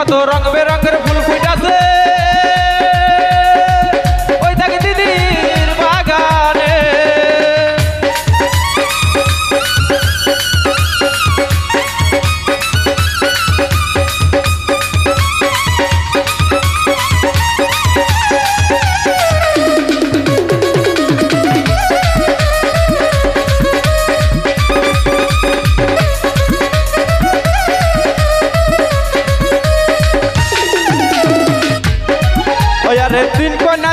কত রং বেরঙের ফুল ফুটাছে। তিন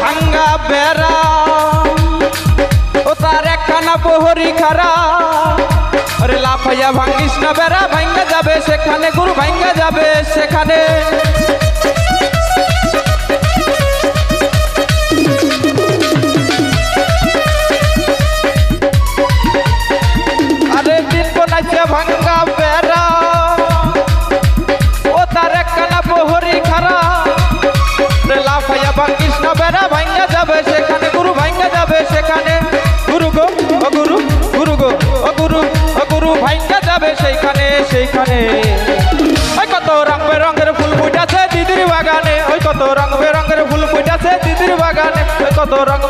ভাঙ্গা বেড়া। ও তার একখানা পোহরি খারা আরে লাফাইয়া ভাঙ্গিস না বেড়া, ভাঙ্গা যাবে সেখানে, গুরু ভাঙ্গা যাবে সেখানে। গুরু গুরু ভাইকে যাবে সেইখানে সেইখানে। ওই কত রং বেরঙের ফুল ফুটাছে দিদির বাগানে, ওই কত রং বেরঙের ফুল ফুটাছে দিদির বাগানে, ওই কত রং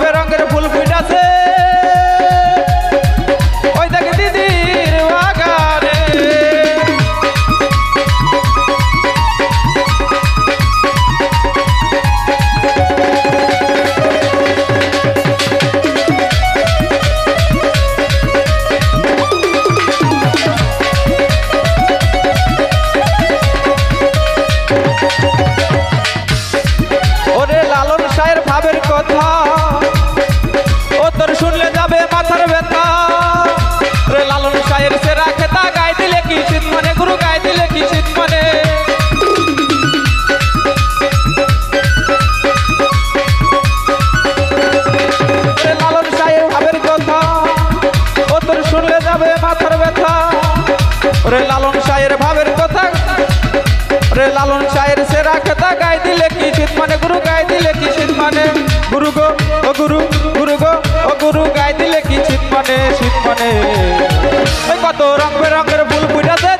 ওরে লালন সাহের ভাবের কথা। রে লালন শাহের সেরা কথা গাই দিলে কি শীত মানে? গুরু গাই দিলে কি শীত মানে? গুরু গো, ও গুরু গুরু গো, ও গুরু গাই দিলে কি শীত মানে? শীত মানে। কত রং বেরঙের ফুল ফুটাছে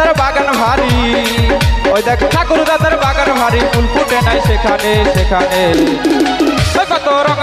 দাদার বাগান ভারী। ওই দেখ ঠাকুর দাদার বাগান ভারী, ফুল ফুটে নাই সেখানে সেখানে। কত রং